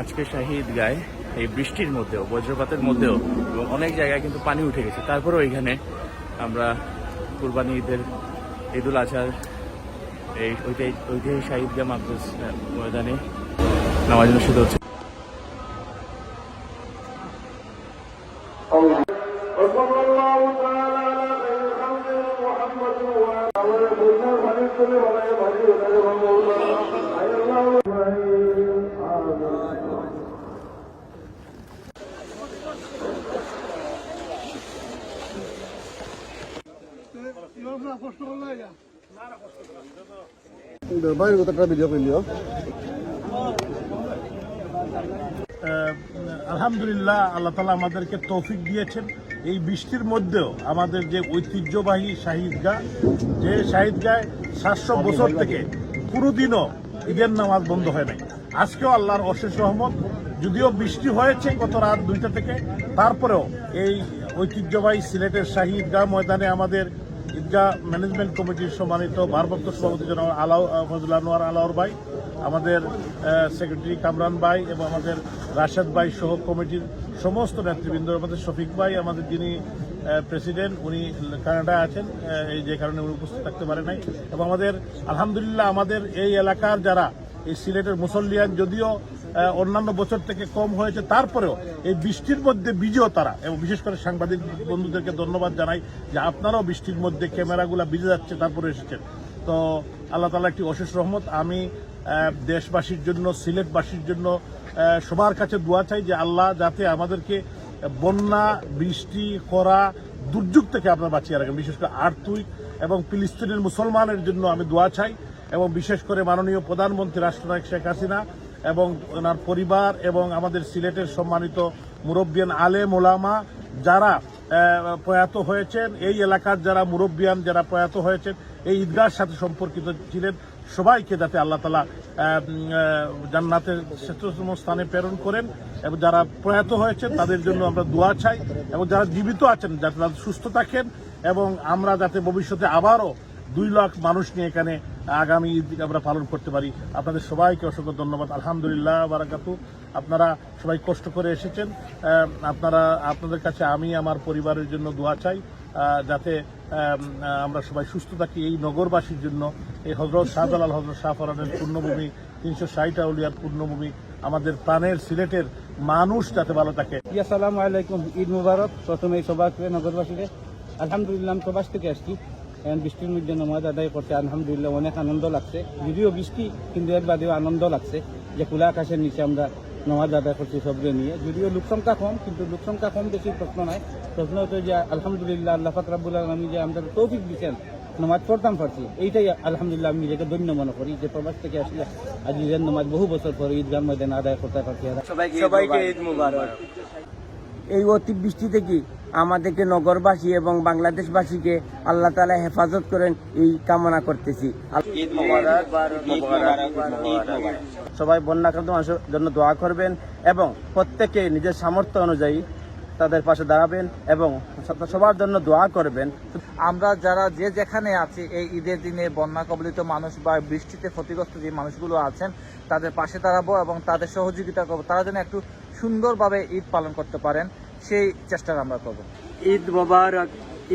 আজকে শাহিদ গায়ে এই বৃষ্টির মধ্যেও, বজ্রপাতের মধ্যেও এবং অনেক জায়গায় কিন্তু পানি উঠে গেছে। তারপরেও এখানে আমরা কুরবানি ঈদের, ঈদুল আজহার, এই ঐতিহাসিক শাহিদ গাম মাদ্রাস ময়দানে নামাজ অনুষ্ঠিত হচ্ছে। আলহামদুলিল্লাহ আল্লাহ তালা আমাদেরকে তৌফিক দিয়েছেন। এই বৃষ্টির মধ্যেও আমাদের যে ঐতিহ্যবাহী শাহিদগাহ যে শাহিদগায় সাতশো বছর থেকে পুরোদিনও ঈদের নামাজ বন্ধ হয় নাই। আজকেও আল্লাহর অশেষ রহমত। যদিও বৃষ্টি হয়েছে গত রাত দুইটা থেকে, তারপরেও এই ঐতিহ্যবাহী সিলেটের শাহিদগাহ ময়দানে আমাদের ঈদগাহ ম্যানেজমেন্ট কমিটির সম্মানিত ভারপ্রাপ্ত সভাপতি জনাব আলাউ ফজল আনোয়ার আলাউর ভাই, আমাদের সেক্রেটারি কামরান ভাই এবং আমাদের রাশেদ ভাই সহ কমিটির সমস্ত নেতৃবৃন্দ, আমাদের শফিক ভাই, আমাদের যিনি প্রেসিডেন্ট উনি কানাডায় আছেন এই যে কারণে উনি উপস্থিত থাকতে পারে নাই। এবং আমাদের, আলহামদুলিল্লাহ, আমাদের এই এলাকার যারা এই সিলেটের মুসল্লিয়ান যদিও অন্যান্য বছর থেকে কম হয়েছে, তারপরেও এই বৃষ্টির মধ্যে বিজেও তারা। এবং বিশেষ করে সাংবাদিক বন্ধুদেরকে ধন্যবাদ জানাই যে আপনারাও বৃষ্টির মধ্যে ক্যামেরাগুলো ভিজে যাচ্ছে, তারপরে এসেছেন। তো আল্লাহ তালা একটি অশেষ রহমত। আমি দেশবাসীর জন্য, সিলেটবাসীর জন্য সবার কাছে দোয়া চাই যে আল্লাহ যাতে আমাদেরকে বন্যা, বৃষ্টি, খরা, দুর্যোগ থেকে আপনারা বাঁচিয়ে রাখেন। বিশেষ করে আর্থিক এবং ফিলিস্তিনের মুসলমানের জন্য আমি দোয়া চাই। এবং বিশেষ করে মাননীয় প্রধানমন্ত্রী রাষ্ট্রনায়ক শেখ হাসিনা এবং ওনার পরিবার এবং আমাদের সিলেটের সম্মানিত মুরব্বিয়ান আলেম ওলামা যারা প্রয়াত হয়েছেন, এই এলাকার যারা মুরব্বিয়ান, যারা প্রয়াত হয়েছেন, এই ঈদগাহর সাথে সম্পর্কিত ছিলেন, সবাইকে যাতে আল্লাহ তালা জান্নাতের শ্রেষ্ঠতম স্থানে প্রেরণ করেন এবং যারা প্রয়াত হয়েছেন তাদের জন্য আমরা দোয়া চাই এবং যারা জীবিত আছেন যাতে তারা সুস্থ থাকেন এবং আমরা যাতে ভবিষ্যতে আবারও দুই লাখ মানুষ নিয়ে এখানে আগামী ঈদ আমরা পালন করতে পারি। আপনাদের সবাইকে অসংখ্য ধন্যবাদ। আলহামদুলিল্লাহ, বারাকাতু। আপনারা সবাই কষ্ট করে এসেছেন। আপনারা, আপনাদের কাছে আমি, আমার পরিবারের জন্য দোয়া চাই যাতে আমরা সবাই সুস্থ থাকি এই নগরবাসীর জন্য। এই হজরত শাহজালাল, হজরত শাহফরানের পূর্ণভূমি, তিনশো ষাট আউলিয়ার পূর্ণভূমি, আমাদের প্রাণের সিলেটের মানুষ যাতে ভালো থাকে। আসসালামু আলাইকুম। ঈদ মুবারক। প্রথমে সবাইকে, নগরবাসীকে। আলহামদুলিল্লাহ, আমি প্রবাস থেকে আসছি। বৃষ্টির মধ্যে নামাজ আদায় করতে আলহামদুলিল্লাহ অনেক আনন্দ লাগছে। যদিও বৃষ্টি কিন্তু এর বাদেও আনন্দ লাগছে যে খোলা আকাশের নিচে আমরা নামাজ আদায় করছি সবকে নিয়ে। যদিও লোকসংখ্যা কম কিন্তু লোকসংখ্যা কম বেশি প্রশ্ন নাই। প্রশ্ন হতো যে আলহামদুলিল্লাহ আল্লাহ ফাকরাবুল আলমী যে আমাদের তৌফিক দিচ্ছেন নামাজ পড়তাম পারছি। এইটাই আলহামদুলিল্লাহ আমি নিজেকে ধন্য মনে করি যে প্রবাস থেকে আসলে আজ ঈদের নামাজ বহু বছর পরে ঈদগাহ ময়দান আদায় করতে পারছি। সবাইকে ঈদ মুবারক। এই অতি বৃষ্টি থেকে আমাদেরকে নগরবাসী এবং বাংলাদেশবাসীকে আল্লাহ তালা হেফাজত করেন এই কামনা করতেছি। ঈদ মোবারক ঈদ মোবারক ঈদ মোবারক। সবাই বন্যাক্রান্ত মানুষের জন্য দোয়া করবেন এবং প্রত্যেকে নিজের সামর্থ্য অনুযায়ী তাদের পাশে দাঁড়াবেন এবং সবার জন্য দোয়া করবেন। আমরা যারা যে যেখানে আছি এই ঈদের দিনে বন্যা কবলিত মানুষ বা বৃষ্টিতে ক্ষতিগ্রস্ত যে মানুষগুলো আছেন তাদের পাশে দাঁড়াবো এবং তাদের সহযোগিতা করব। তারা যেন একটু সুন্দরভাবে ঈদ পালন করতে পারেন, সেই চেষ্টা আমরা করব। ঈদ মোবারক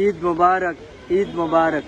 ঈদ মোবারক ঈদ মোবারক।